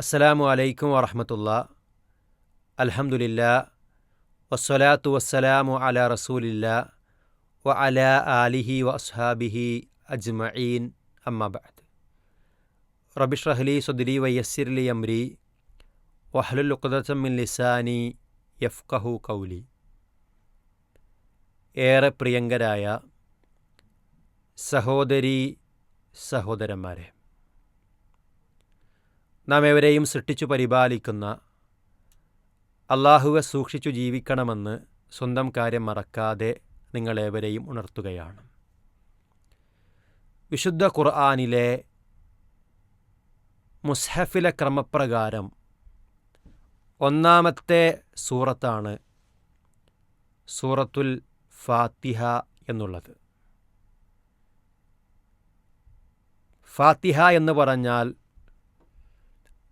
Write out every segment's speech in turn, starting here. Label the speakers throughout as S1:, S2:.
S1: അസ്സലാമു അലൈക്കും വറഹമത്തുള്ള. അൽഹംദുലില്ല. വസ്സലാത്തു വസ്സലാമു അല റസൂലില്ല. വ അല ആലിഹി വ അസ്ഹാബിഹി അജ്മഈൻ. അമ്മബാദ് റബിഷ്റഹ്ലി സുദ്രി വയ്യസ്സിർലി അംരി വഹ്ലുൽ ഉഖ്ദത്തമിൻ ലിസാനി യഫ്കഹു കൗലി ഏറെ പ്രിയങ്കരായ സഹോദരി സഹോദരന്മാരെ. നാം എവരെയും സൃഷ്ടിച്ചു പരിപാലിക്കുന്ന അള്ളാഹുവെ സൂക്ഷിച്ചു ജീവിക്കണമെന്ന് സ്വന്തം കാര്യം മറക്കാതെ നിങ്ങളേവരെയും ഉണർത്തുകയാണ്. വിശുദ്ധ ഖുർആാനിലെ മുസ്ഹഫിലെ ക്രമപ്രകാരം ഒന്നാമത്തെ സൂറത്താണ് സൂറത്തുൽ ഫാത്തിഹ എന്നുള്ളത്. ഫാത്തിഹ എന്ന് പറഞ്ഞാൽ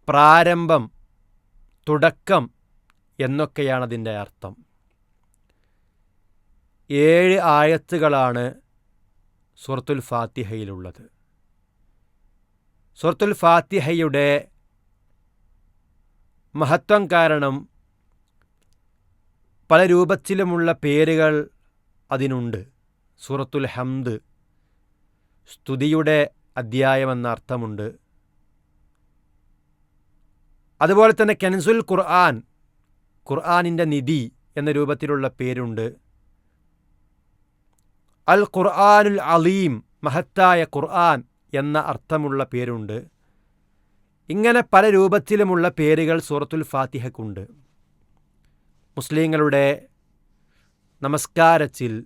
S1: പ്രാരംഭം തുടക്കം എന്നൊക്കെയാണ് അതിന്റെ അർത്ഥം. ഏഴ് ആയത്തുകളാണ് സുറത്തുൽ ഫാത്തിഹയിലുള്ളത്. സുറത്തുൽ ഫാത്തിഹയുടെ മഹത്വം കാരണം പല രൂപത്തിലുമുള്ള പേരുകൾ അതിനുണ്ട്. സൂറത്തുൽ ഹംദ് സ്തുതിയുടെ അധ്യായമെന്ന അർത്ഥമുണ്ട്. അതുപോലെ തന്നെ കെൻസുൽ ഖുർആൻ ഖുർആാനിന്റെ നിധി എന്ന രൂപത്തിലുള്ള പേരുണ്ട്. അൽ ഖുർആാനുൽ അലീം മഹത്തായ ഖുർആൻ എന്ന അർത്ഥമുള്ള പേരുണ്ട്. ഇങ്ങനെ പല രൂപത്തിലുമുള്ള പേരുകൾ സൂറത്തുൽ ഫാത്തിഹക്കുണ്ട്. മുസ്ലിങ്ങളുടെ നമസ്കാരത്തിൽ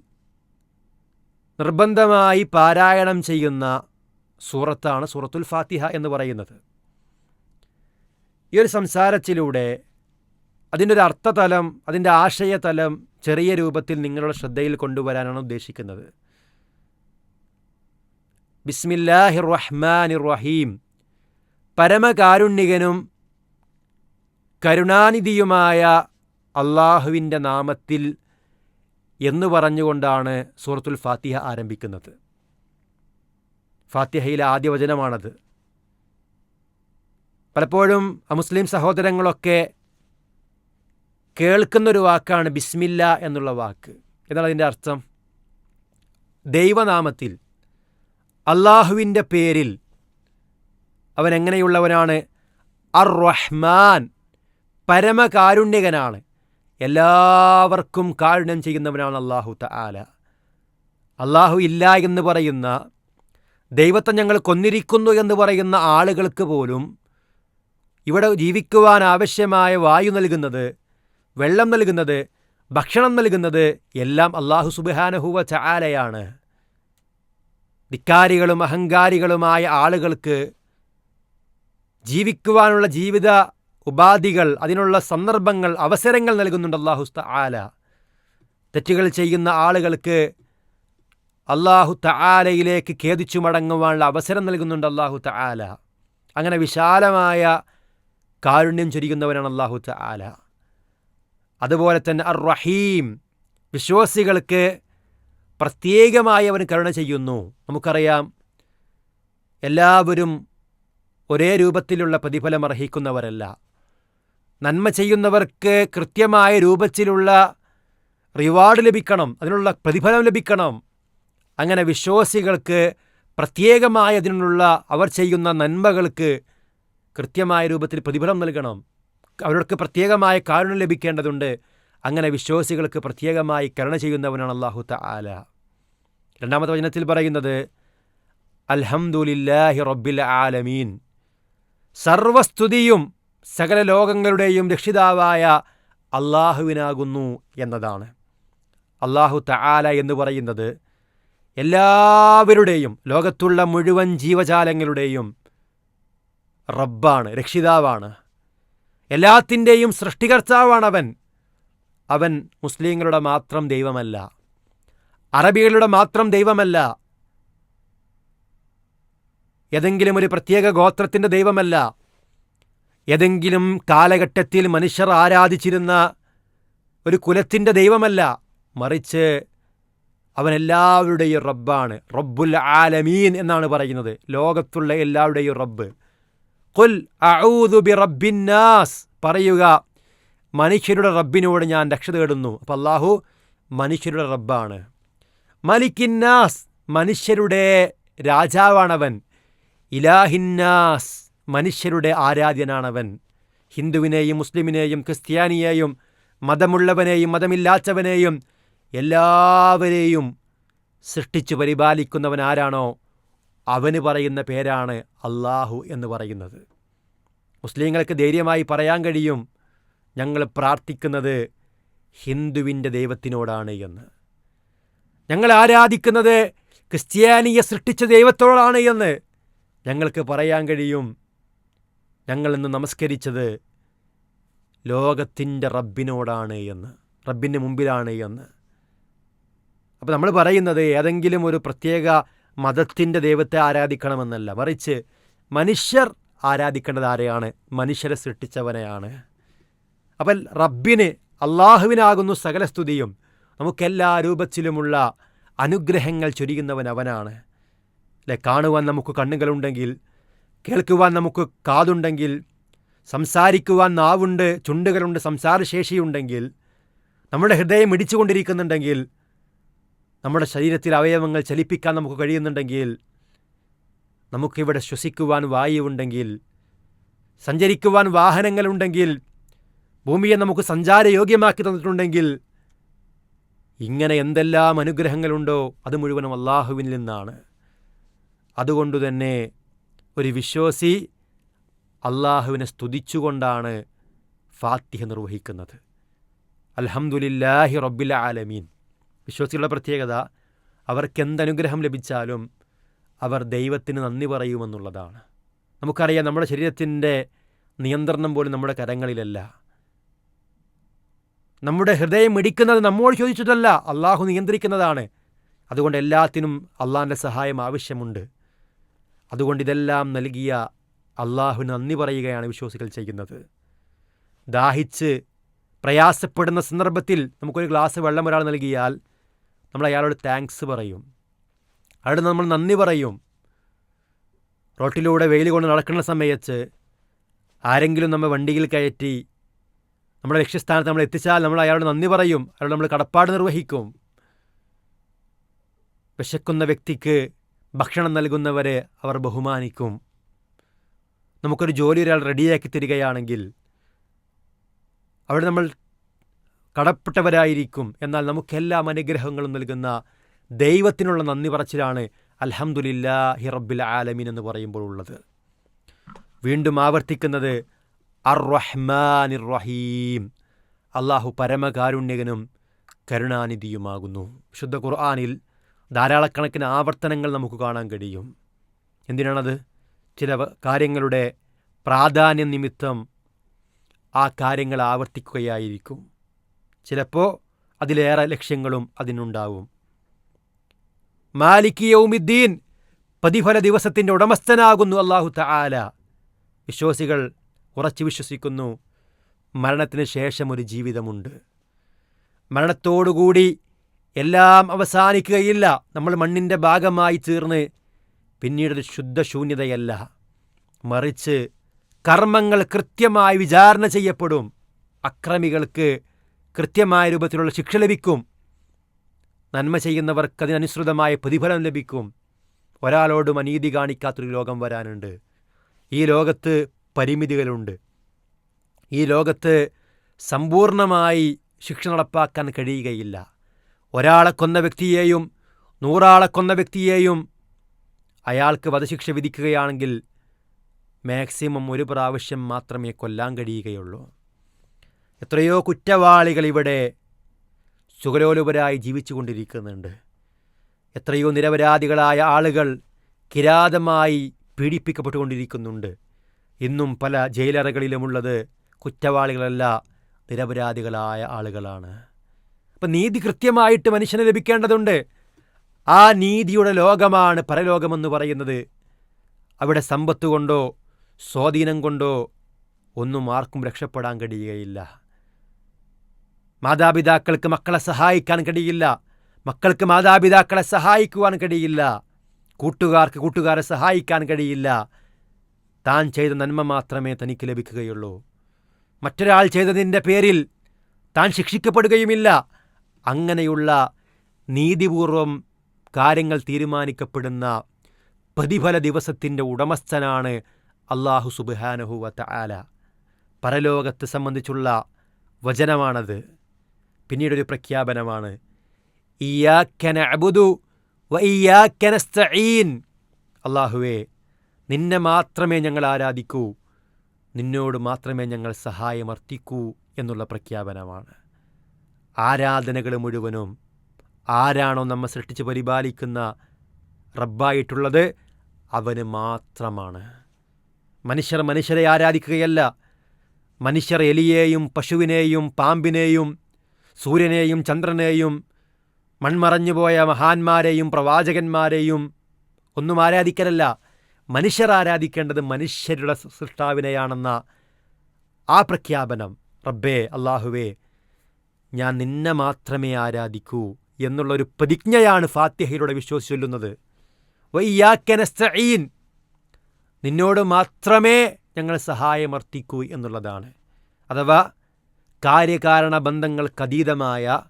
S1: നിർബന്ധമായി പാരായണം ചെയ്യുന്ന സൂറത്താണ് സൂറത്തുൽ ഫാത്തിഹ എന്ന് പറയുന്നത്. ഈ ഒരു സംസാരത്തിലൂടെ അതിന്റെ ഒരു അർത്ഥതലം അതിന്റെ ആശയതലം ചെറിയ രൂപത്തിൽ നിങ്ങളുടെ ശ്രദ്ധയിൽ കൊണ്ടുവരാനാണ് ഉദ്ദേശിക്കുന്നത്. ബിസ്മില്ലാഹി റഹ്മാനിർ റഹീം പരമകാരുണ്യകനും കരുണാനിധിയുമായ അള്ളാഹുവിന്റെ നാമത്തിൽ എന്ന് പറഞ്ഞുകൊണ്ടാണ് സൂറത്തുൽ ഫാത്തിഹ ആരംഭിക്കുന്നത്. ഫാത്തിഹയിലെ ആദ്യ വചനമാണത്. പലപ്പോഴും മുസ്ലിം സഹോദരങ്ങളൊക്കെ കേൾക്കുന്നൊരു വാക്കാണ് ബിസ്മില്ല എന്നുള്ള വാക്ക്. എന്താണ് അതിന്റെ അർത്ഥം? ദൈവനാമത്തിൽ അള്ളാഹുവിന്റെ പേരിൽ അവൻ എങ്ങനെയുള്ളവനാണ് അർ റഹ്മാൻ പരമകാരുണ്യകനാണ്. എല്ലാവർക്കും കാരുണ്യം ചെയ്യുന്നവനാണ് അള്ളാഹു തആല. അള്ളാഹു ഇല്ല എന്ന് പറയുന്ന ദൈവത്തെ ഞങ്ങൾ കൊന്നിരിക്കുന്നു എന്ന് പറയുന്ന ആളുകൾക്ക് പോലും ഇവിടെ ജീവിക്കുവാൻ ആവശ്യമായ വായു നൽകുന്നത് വെള്ളം നൽകുന്നത് ഭക്ഷണം നൽകുന്നത് എല്ലാം അള്ളാഹു സുബാനഹുവ ചാലയാണ് ധിക്കാരികളും അഹങ്കാരികളുമായ ആളുകൾക്ക് ജീവിക്കുവാനുള്ള ജീവിത ഉപാധികൾ അതിനുള്ള സന്ദർഭങ്ങൾ അവസരങ്ങൾ നൽകുന്നുണ്ട് അള്ളാഹു ആല തെറ്റുകൾ ചെയ്യുന്ന ആളുകൾക്ക് അള്ളാഹു തആലയിലേക്ക് ഖേദിച്ചു മടങ്ങുവാനുള്ള അവസരം നൽകുന്നുണ്ട് അള്ളാഹു തആല. അങ്ങനെ വിശാലമായ കാരുണ്യം ചൊരിയുന്നവനാണ് അള്ളാഹു ആല അതുപോലെ തന്നെ അർ റഹീം വിശ്വാസികൾക്ക് പ്രത്യേകമായി അവൻ കരുണ ചെയ്യുന്നു. നമുക്കറിയാം എല്ലാവരും ഒരേ രൂപത്തിലുള്ള പ്രതിഫലം അർഹിക്കുന്നവരല്ല. നന്മ ചെയ്യുന്നവർക്ക് കൃത്യമായ രൂപത്തിലുള്ള റിവാർഡ് ലഭിക്കണം അതിനുള്ള പ്രതിഫലം ലഭിക്കണം. അങ്ങനെ വിശ്വാസികൾക്ക് പ്രത്യേകമായ അതിനുള്ള അവർ ചെയ്യുന്ന നന്മകൾക്ക് കൃത്യമായ രൂപത്തിൽ പ്രതിഫലം നൽകണം. അവർക്ക് പ്രത്യേകമായ കാരുണ്യം ലഭിക്കേണ്ടതുണ്ട്. അങ്ങനെ വിശ്വാസികൾക്ക് പ്രത്യേകമായി കരുണ ചെയ്യുന്നവനാണ് അള്ളാഹു തആല. രണ്ടാമത്തെ വചനത്തിൽ പറയുന്നത് അൽഹംദുലില്ലാഹി റബ്ബിൽ ആലമീൻ. സർവസ്തുതിയും സകല ലോകങ്ങളുടെയും രക്ഷിതാവായ അള്ളാഹുവിനാകുന്നു എന്നതാണ്. അള്ളാഹു തആല എന്ന് പറയുന്നത് എല്ലാവരുടെയും ലോകത്തുള്ള മുഴുവൻ ജീവജാലങ്ങളുടെയും റബ്ബാണ് രക്ഷിതാവാണ്. എല്ലാത്തിന്റെയും സൃഷ്ടികർത്താവാണ് അവൻ അവൻ മുസ്ലിങ്ങളുടെ മാത്രം ദൈവമല്ല. അറബികളുടെ മാത്രം ദൈവമല്ല. ഏതെങ്കിലും ഒരു പ്രത്യേക ഗോത്രത്തിന്റെ ദൈവമല്ല. ഏതെങ്കിലും കാലഘട്ടത്തിൽ മനുഷ്യർ ആരാധിച്ചിരുന്ന ഒരു കുലത്തിന്റെ ദൈവമല്ല. മറിച്ച് അവൻ എല്ലാവരുടെയും റബ്ബാണ്. റബ്ബുൽ ആലമീൻ എന്നാണ് പറയുന്നത്. ലോകത്തുള്ള എല്ലാവരുടെയും റബ്ബ്. കുൽ റബ്ബിന്നാസ് പറയുക മനുഷ്യരുടെ റബ്ബിനോട് ഞാൻ രക്ഷ തേടുന്നു. അപ്പം അള്ളാഹു മനുഷ്യരുടെ റബ്ബാണ്. മലിക്കിന്നാസ് മനുഷ്യരുടെ രാജാവാണവൻ. ഇലാഹിന്നാസ് മനുഷ്യരുടെ ആരാധ്യനാണവൻ. ഹിന്ദുവിനെയും മുസ്ലിമിനെയും ക്രിസ്ത്യാനിയെയും മതമുള്ളവനെയും മതമില്ലാത്തവനെയും എല്ലാവരെയും സൃഷ്ടിച്ചു പരിപാലിക്കുന്നവൻ ആരാണോ അവന് പറയുന്ന പേരാണ് അള്ളാഹു എന്ന് പറയുന്നത്. മുസ്ലിങ്ങൾക്ക് ധൈര്യമായി പറയാൻ കഴിയും ഞങ്ങൾ പ്രാർത്ഥിക്കുന്നത് ഹിന്ദുവിന്റെ ദൈവത്തിനോടാണ് എന്ന്. ഞങ്ങൾ ആരാധിക്കുന്നത് ക്രിസ്ത്യാനിയെ സൃഷ്ടിച്ച ദൈവത്തോടാണ് എന്ന് ഞങ്ങൾക്ക് പറയാൻ കഴിയും. ഞങ്ങൾ ഇന്ന് നമസ്കരിച്ചത് ലോകത്തിന്റെ റബ്ബിനോടാണ് എന്ന് റബ്ബിന്റെ മുമ്പിലാണ് എന്ന്. അപ്പോൾ നമ്മൾ പറയുന്നത് ഏതെങ്കിലും ഒരു പ്രത്യേക മതത്തിന്റെ ദൈവത്തെ ആരാധിക്കണമെന്നല്ല മറിച്ച് മനുഷ്യർ ആരാധിക്കേണ്ടത് ആരെയാണ്? മനുഷ്യരെ സൃഷ്ടിച്ചവനെയാണ്. അപ്പം റബ്ബിന് അള്ളാഹുവിനാകുന്നു സകല സ്തുതിയും. നമുക്കെല്ലാ രൂപത്തിലുമുള്ള അനുഗ്രഹങ്ങൾ ചൊരിയുന്നവൻ അവനാണ്. അല്ലെ? കാണുവാൻ നമുക്ക് കണ്ണുകളുണ്ടെങ്കിൽ കേൾക്കുവാൻ നമുക്ക് കാതുണ്ടെങ്കിൽ സംസാരിക്കുവാൻ നാവുണ്ട് ചുണ്ടുകളുണ്ട് സംസാരശേഷിയുണ്ടെങ്കിൽ നമ്മുടെ ഹൃദയം ഇടിച്ചുകൊണ്ടിരിക്കുന്നുണ്ടെങ്കിൽ നമ്മുടെ ശരീരത്തിൽ അവയവങ്ങൾ ചലിപ്പിക്കാൻ നമുക്ക് കഴിയുന്നുണ്ടെങ്കിൽ നമുക്കിവിടെ ശ്വസിക്കുവാൻ വായുവുണ്ടെങ്കിൽ സഞ്ചരിക്കുവാൻ വാഹനങ്ങളുണ്ടെങ്കിൽ ഭൂമിയെ നമുക്ക് സഞ്ചാരയോഗ്യമാക്കി തന്നിട്ടുണ്ടെങ്കിൽ ഇങ്ങനെ എന്തെല്ലാം അനുഗ്രഹങ്ങളുണ്ടോ അത് മുഴുവനും അള്ളാഹുവിൽ നിന്നാണ്. അതുകൊണ്ടുതന്നെ ഒരു വിശ്വാസി അള്ളാഹുവിനെ സ്തുതിച്ചുകൊണ്ടാണ് ഫാത്തിഹ നിർവഹിക്കുന്നത്. അലഹമുല്ലാഹി റബ്ബിൽ ആലമീൻ. വിശ്വാസികളുടെ പ്രത്യേകത അവർക്കെന്തനുഗ്രഹം ലഭിച്ചാലും അവർ ദൈവത്തിന് നന്ദി പറയുമെന്നുള്ളതാണ്. നമുക്കറിയാം നമ്മുടെ ശരീരത്തിന്റെ നിയന്ത്രണം പോലും നമ്മുടെ കരങ്ങളിലല്ല. നമ്മുടെ ഹൃദയം ഇടിക്കുന്നത് നമ്മോട് ചോദിച്ചിട്ടല്ല അള്ളാഹു നിയന്ത്രിക്കുന്നതാണ്. അതുകൊണ്ട് എല്ലാത്തിനും അള്ളാഹിന്റെ സഹായം ആവശ്യമുണ്ട്. അതുകൊണ്ട് ഇതെല്ലാം നൽകിയ അള്ളാഹുവിന് നന്ദി പറയുകയാണ് വിശ്വാസികൾ ചെയ്യുന്നത്. ദാഹിച്ച് പ്രയാസപ്പെടുന്ന സന്ദർഭത്തിൽ നമുക്കൊരു ഗ്ലാസ് വെള്ളം ഒരാൾ നൽകിയാൽ നമ്മൾ അയാളോട് താങ്ക്സ് പറയും. അയാളോട് നമ്മൾ നന്ദി പറയും. റോട്ടിലൂടെ വെയിൽ കൊണ്ട് നടക്കുന്ന സമയത്ത് ആരെങ്കിലും നമ്മൾ വണ്ടിയിൽ കയറ്റി നമ്മുടെ ലക്ഷ്യസ്ഥാനത്ത് നമ്മൾ എത്തിച്ചാൽ നമ്മൾ അയാളോട് നന്ദി പറയും. അയാളോട് നമ്മൾ കടപ്പാട് നിർവഹിക്കും. വിശക്കുന്ന വ്യക്തിക്ക് ഭക്ഷണം നൽകുന്നവരെ അവർ ബഹുമാനിക്കും. നമുക്കൊരു ജോലി ഒരാൾ റെഡിയാക്കി തരികയാണെങ്കിൽ അവിടെ നമ്മൾ കടപ്പെട്ടവരായിരിക്കും. എന്നാൽ നമുക്കെല്ലാം അനുഗ്രഹങ്ങളും നൽകുന്ന ദൈവത്തിനുള്ള നന്ദി പറച്ചിലാണ് അൽഹംദുലില്ലാഹി റബ്ബിൽ ആലമീൻ എന്ന് പറയുമ്പോൾ ഉള്ളത്. വീണ്ടും ആവർത്തിക്കുന്നത് അർ റഹ്മാനിർ റഹീം അള്ളാഹു പരമകാരുണ്യകനും കരുണാനിധിയുമാകുന്നു. വിശുദ്ധ ഖുർആാനിൽ ധാരാളക്കണക്കിന് ആവർത്തനങ്ങൾ നമുക്ക് കാണാൻ കഴിയും. എന്തിനാണത്? ചില കാര്യങ്ങളുടെ പ്രാധാന്യ നിമിത്തം ആ കാര്യങ്ങൾ ആവർത്തിക്കുകയായിരിക്കും. ചിലപ്പോൾ അതിലേറെ ലക്ഷ്യങ്ങളും അതിനുണ്ടാവും. മാലിക് യൗമിദ്ദീൻ പ്രതിഫല ദിവസത്തിന്റെ ഉടമസ്ഥനാകുന്നു അള്ളാഹു തആല. വിശ്വാസികൾ ഉറച്ചു വിശ്വസിക്കുന്നു മരണത്തിന് ശേഷം ഒരു ജീവിതമുണ്ട്. മരണത്തോടുകൂടി എല്ലാം അവസാനിക്കുകയില്ല നമ്മൾ മണ്ണിന്റെ ഭാഗമായി തീർന്ന് പിന്നീടൊരു ശുദ്ധശൂന്യതയല്ല. മറിച്ച് കർമ്മങ്ങൾ കൃത്യമായി വിചാരണ ചെയ്യപ്പെടും. അക്രമികൾക്ക് കൃത്യമായ രൂപത്തിലുള്ള ശിക്ഷ ലഭിക്കും. നന്മ ചെയ്യുന്നവർക്ക് അതിനനുസൃതമായ പ്രതിഫലം ലഭിക്കും. ഒരാളോടും അനീതി കാണിക്കാത്തൊരു ലോകം വരാനുണ്ട്. ഈ ലോകത്ത് പരിമിതികളുണ്ട്. ഈ ലോകത്ത് സമ്പൂർണമായി ശിക്ഷ നടപ്പാക്കാൻ കഴിയുകയില്ല. ഒരാളെ കൊന്ന വ്യക്തിയെയും നൂറാളെ കൊന്ന വ്യക്തിയെയും അയാൾക്ക് വധശിക്ഷ വിധിക്കുകയാണെങ്കിൽ മാക്സിമം ഒരു പ്രാവശ്യം മാത്രമേ കൊല്ലാൻ കഴിയുകയുള്ളൂ. എത്രയോ കുറ്റവാളികൾ ഇവിടെ സുഖലോലുപരായി ജീവിച്ചു കൊണ്ടിരിക്കുന്നുണ്ട് എത്രയോ നിരപരാധികളായ ആളുകൾ കിരാതമായി പീഡിപ്പിക്കപ്പെട്ടുകൊണ്ടിരിക്കുന്നുണ്ട്. ഇന്നും പല ജയിലറകളിലുമുള്ളത് കുറ്റവാളികളല്ല നിരപരാധികളായ ആളുകളാണ്. അപ്പം നീതി കൃത്യമായിട്ട് മനുഷ്യന് ലഭിക്കേണ്ടതുണ്ട്. ആ നീതിയുടെ ലോകമാണ് പരലോകമെന്ന് പറയുന്നത്. അവിടെ സമ്പത്ത് കൊണ്ടോ സ്വാധീനം കൊണ്ടോ ഒന്നും ആർക്കും രക്ഷപ്പെടാൻ കഴിയുകയില്ല. മാതാപിതാക്കൾക്ക് മക്കളെ സഹായിക്കാൻ കഴിയില്ല. മക്കൾക്ക് മാതാപിതാക്കളെ സഹായിക്കുവാൻ കഴിയില്ല. കൂട്ടുകാർക്ക് കൂട്ടുകാരെ സഹായിക്കാൻ കഴിയില്ല. താൻ ചെയ്ത നന്മ മാത്രമേ തനിക്ക് ലഭിക്കുകയുള്ളൂ. മറ്റൊരാൾ ചെയ്തതിന്റെ പേരിൽ താൻ ശിക്ഷിക്കപ്പെടുകയുമില്ല. അങ്ങനെയുള്ള നീതിപൂർവം കാര്യങ്ങൾ തീരുമാനിക്കപ്പെടുന്ന പ്രതിഫല ദിവസത്തിന്റെ ഉടമസ്ഥനാണ് അള്ളാഹു സുബാനഹുവത്ത ആല പരലോകത്തെ സംബന്ധിച്ചുള്ള വചനമാണത്. പിന്നീടൊരു പ്രഖ്യാപനമാണ്. ഇയാക്കന വ അള്ളാഹുവേ നിന്നെ മാത്രമേ ഞങ്ങൾ ആരാധിക്കൂ നിന്നോട് മാത്രമേ ഞങ്ങൾ സഹായമർത്തിക്കൂ എന്നുള്ള പ്രഖ്യാപനമാണ്. ആരാധനകൾ മുഴുവനും ആരാണോ നമ്മെ സൃഷ്ടിച്ച് പരിപാലിക്കുന്ന റബ്ബായിട്ടുള്ളത് അവന് മാത്രമാണ്. മനുഷ്യർ മനുഷ്യരെ ആരാധിക്കുകയല്ല. മനുഷ്യർ എലിയെയും പശുവിനെയും പാമ്പിനെയും സൂര്യനെയും ചന്ദ്രനെയും മൺമറഞ്ഞുപോയ മഹാന്മാരെയും പ്രവാചകന്മാരെയും ഒന്നും ആരാധിക്കലല്ല. മനുഷ്യർ ആരാധിക്കേണ്ടത് മനുഷ്യരുടെ സൃഷ്ടാവിനെയാണെന്ന ആ പ്രഖ്യാപനം. റബ്ബേ അള്ളാഹുവേ ഞാൻ നിന്നെ മാത്രമേ ആരാധിക്കൂ എന്നുള്ളൊരു പ്രതിജ്ഞയാണ് ഫാത്തിഹയിലൂടെ വിശ്വസിച്ച് ചൊല്ലുന്നത്. വയ്യാക്കനസ്തഈൻ നിന്നോട് മാത്രമേ ഞങ്ങൾ സഹായമർത്തിക്കൂ എന്നുള്ളതാണ്. അഥവാ കാര്യകാരണ ബന്ധങ്ങൾക്കതീതമായ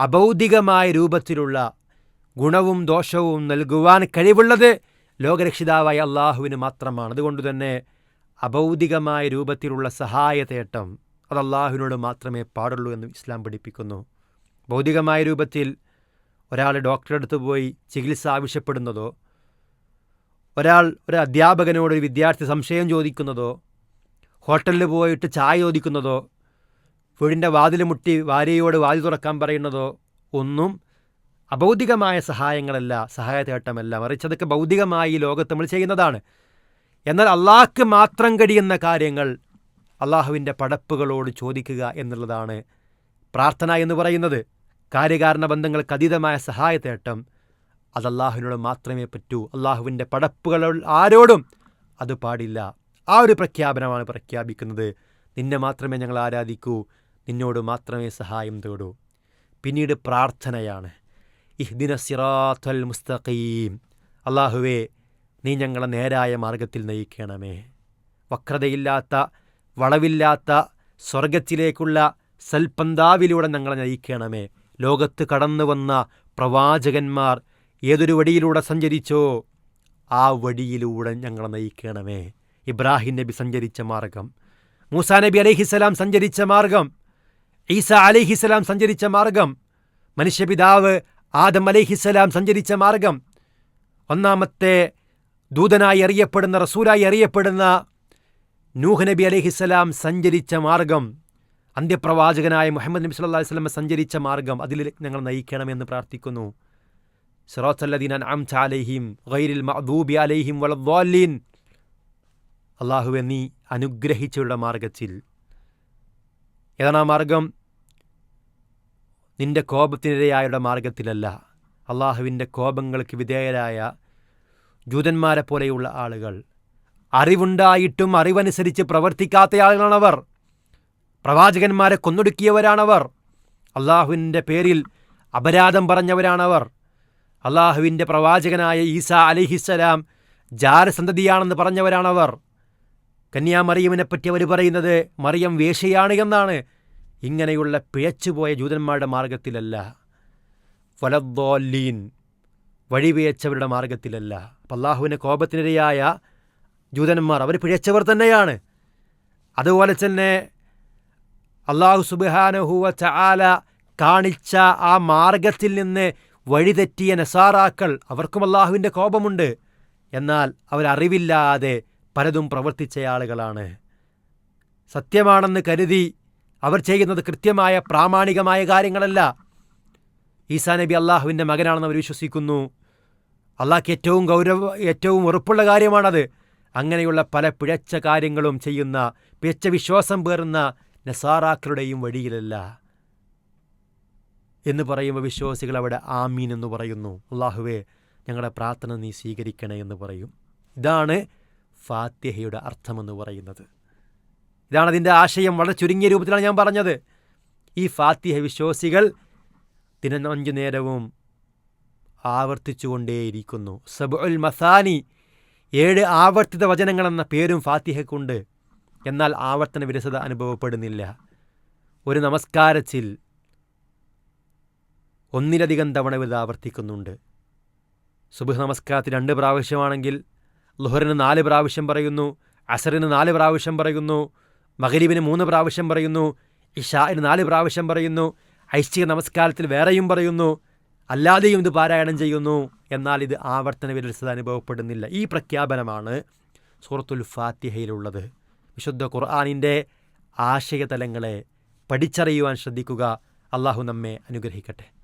S1: അബൗദ്ധികമായ രൂപത്തിലുള്ള ഗുണവും ദോഷവും നൽകുവാൻ കഴിവുള്ളത് ലോകരക്ഷിതാവായ അള്ളാഹുവിന് മാത്രമാണ്. അതുകൊണ്ട് തന്നെ അബൗദ്ധികമായ രൂപത്തിലുള്ള സഹായതേട്ടം അത് അള്ളാഹുവിനോട് മാത്രമേ പാടുള്ളൂ എന്ന് ഇസ്ലാം പഠിപ്പിക്കുന്നു. ഭൗതികമായ രൂപത്തിൽ ഒരാൾ ഡോക്ടറെ അടുത്ത് പോയി ചികിത്സ ആവശ്യപ്പെടുന്നതോ ഒരാൾ ഒരു അധ്യാപകനോട് ഒരു വിദ്യാർത്ഥി സംശയം ചോദിക്കുന്നതോ ഹോട്ടലിൽ പോയിട്ട് ചായ ചോദിക്കുന്നതോ വീടിന്റെ വാതിൽ മുട്ടി ഭാര്യയോട് വാതിൽ തുറക്കാൻ പറയുന്നതോ ഒന്നും അബൗദ്ധികമായ സഹായങ്ങളല്ല സഹായതേട്ടമല്ല മറിച്ച് അതൊക്കെ ഭൗതികമായി ലോകത്ത് നമ്മൾ ചെയ്യുന്നതാണ്. എന്നാൽ അള്ളാഹ്ക്ക് മാത്രം കഴിയുന്ന കാര്യങ്ങൾ അള്ളാഹുവിന്റെ പടപ്പുകളോട് ചോദിക്കുക എന്നുള്ളതാണ് പ്രാർത്ഥന എന്ന് പറയുന്നത്. കാര്യകാരണ ബന്ധങ്ങൾക്ക് അതീതമായ സഹായത്തേട്ടം അത് അള്ളാഹുവിനോട് മാത്രമേ പറ്റൂ. അള്ളാഹുവിന്റെ പടപ്പുകൾ ആരോടും അത് പാടില്ല. ആ ഒരു പ്രഖ്യാപനമാണ് പ്രഖ്യാപിക്കുന്നത്. നിന്നെ മാത്രമേ ഞങ്ങൾ ആരാധിക്കൂ. നിന്നോട് മാത്രമേ സഹായം തേടൂ. പിന്നീട് പ്രാർത്ഥനയാണ്. ഇഹ്ദിന സിറാത്തൽ മുസ്തഖീം. അള്ളാഹുവേ നീ ഞങ്ങളെ നേരായ മാർഗത്തിൽ നയിക്കണമേ. വക്രതയില്ലാത്ത വളവില്ലാത്ത സ്വർഗത്തിലേക്കുള്ള സൽപന്താവിലൂടെ ഞങ്ങളെ നയിക്കണമേ. ലോകത്ത് കടന്നു വന്ന പ്രവാചകന്മാർ ഏതൊരു വഴിയിലൂടെ സഞ്ചരിച്ചോ ആ വഴിയിലൂടെ ഞങ്ങളെ നയിക്കണമേ. ഇബ്രാഹിം നബി സഞ്ചരിച്ച മാർഗം മൂസാ നബി അലഹിസലാം സഞ്ചരിച്ച മാർഗം ഈസ അലഹിസലാം സഞ്ചരിച്ച മാർഗം മനുഷ്യപിതാവ് ആദം അലഹിസലാം സഞ്ചരിച്ച മാർഗം ഒന്നാമത്തെ ദൂതനായി അറിയപ്പെടുന്ന റസൂലായി അറിയപ്പെടുന്ന നൂഹ് നബി അലഹിസലാം സഞ്ചരിച്ച മാർഗം അന്ത്യപ്രവാചകനായ മുഹമ്മദ് നബി സല്ലാ വസ്ലമ സഞ്ചരിച്ച മാർഗം അതിൽ ഞങ്ങൾ നയിക്കണമെന്ന് പ്രാർത്ഥിക്കുന്നു. സിറോത്തല്ലദീൻ അം ചാലഹിം ഗൈരിൽ മഅദൂബി അലൈഹിം അള്ളാഹുവെ നീ അനുഗ്രഹിച്ചവരുടെ മാർഗത്തിൽ. ഏതാണ് ആ മാർഗം? നിന്റെ കോപത്തിനിരയായുടെ മാർഗത്തിലല്ല അള്ളാഹുവിന്റെ കോപങ്ങൾക്ക് വിധേയരായ ജൂതന്മാരെ പോലെയുള്ള ആളുകൾ. അറിവുണ്ടായിട്ടും അറിവനുസരിച്ച് പ്രവർത്തിക്കാത്ത ആളുകളാണവർ. പ്രവാചകന്മാരെ കൊന്നൊടുക്കിയവരാണവർ. അള്ളാഹുവിന്റെ പേരിൽ അപരാധം പറഞ്ഞവരാണവർ. അള്ളാഹുവിന്റെ പ്രവാചകനായ ഈസ അലിഹിസ്സലാം ജാരസന്തതിയാണെന്ന് പറഞ്ഞവരാണവർ. കന്യാമറിയമിനെപ്പറ്റി അവർ പറയുന്നത് മറിയം വേഷയാണ് എന്നാണ്. ഇങ്ങനെയുള്ള പിഴച്ചുപോയ ജൂതന്മാരുടെ മാർഗത്തിലല്ല വലദ്ദോല്ലീൻ വഴിപിഴച്ചവരുടെ മാർഗത്തിലല്ല അപ്പം അള്ളാഹുവിന്റെ കോപത്തിനിരയായ ജൂതന്മാർ അവർ പിഴച്ചവർ തന്നെയാണ്. അതുപോലെ തന്നെ അള്ളാഹു സുബാനഹുവ ചാല കാണിച്ച ആ മാർഗത്തിൽ നിന്ന് വഴിതെറ്റിയ നസാറാക്കൾ അവർക്കും അള്ളാഹുവിന്റെ കോപമുണ്ട്. എന്നാൽ അവരറിവില്ലാതെ പലതും പ്രവർത്തിച്ച ആളുകളാണ്. സത്യമാണെന്ന് കരുതി അവർ ചെയ്യുന്നത് കൃത്യമായ പ്രാമാണികമായ കാര്യങ്ങളല്ല. ഈസാ നബി അള്ളാഹുവിന്റെ മകനാണെന്ന് അവർ വിശ്വസിക്കുന്നു. അള്ളാഹ്ക്ക് ഏറ്റവും ഗൗരവ ഏറ്റവും ഉറപ്പുള്ള കാര്യമാണത് അങ്ങനെയുള്ള പല പിഴച്ച കാര്യങ്ങളും ചെയ്യുന്ന പിഴച്ച വിശ്വാസം പേറുന്ന നസാറാക്കളുടെയും വഴിയിലല്ല. എന്ന് പറയുമ്പോൾ വിശ്വാസികൾ അവിടെ ആമീൻ എന്ന് പറയുന്നു. അള്ളാഹുവേ ഞങ്ങളുടെ പ്രാർത്ഥന നീ സ്വീകരിക്കണേ എന്ന് പറയും. ഇതാണ് ഫാത്യഹയുടെ അർത്ഥമെന്ന് പറയുന്നത്. ഇതാണ് അതിന്റെ ആശയം. വളരെ ചുരുങ്ങിയ രൂപത്തിലാണ് ഞാൻ പറഞ്ഞത്. ഈ ഫാത്തിഹ വിശ്വാസികൾ ദിനഞ്ചു നേരവും ആവർത്തിച്ചുകൊണ്ടേയിരിക്കുന്നു. സബുൽ മസാനി ഏഴ് ആവർത്തിത വചനങ്ങളെന്ന പേരും ഫാത്തിഹയ്ക്കുണ്ട്. എന്നാൽ ആവർത്തന വിരസത അനുഭവപ്പെടുന്നില്ല. ഒരു നമസ്കാരത്തിൽ ഒന്നിലധികം തവണ ഇത് ആവർത്തിക്കുന്നുണ്ട്. സുബഹ് നമസ്കാരത്തിൽ രണ്ട് പ്രാവശ്യമാണെങ്കിൽ ലുഹറിന് നാല് പ്രാവശ്യം പറയുന്നു അസറിന് നാല് പ്രാവശ്യം പറയുന്നു മഹരീബിന് മൂന്ന് പ്രാവശ്യം പറയുന്നു ഇഷാന് നാല് പ്രാവശ്യം പറയുന്നു ഐശ്ചിക നമസ്കാരത്തിൽ വേറെയും പറയുന്നു അല്ലാതെയും ഇത് പാരായണം ചെയ്യുന്നു. എന്നാൽ ഇത് ആവർത്തന വിരസത അനുഭവപ്പെടുന്നില്ല. ഈ പ്രഖ്യാപനമാണ് സൂറത്തുൽ ഫാത്തിഹയിലുള്ളത്. വിശുദ്ധ ഖുർആാനിന്റെ ആശയതലങ്ങളെ പഠിച്ചറിയുവാൻ ശ്രദ്ധിക്കുക. അള്ളാഹു നമ്മെ അനുഗ്രഹിക്കട്ടെ.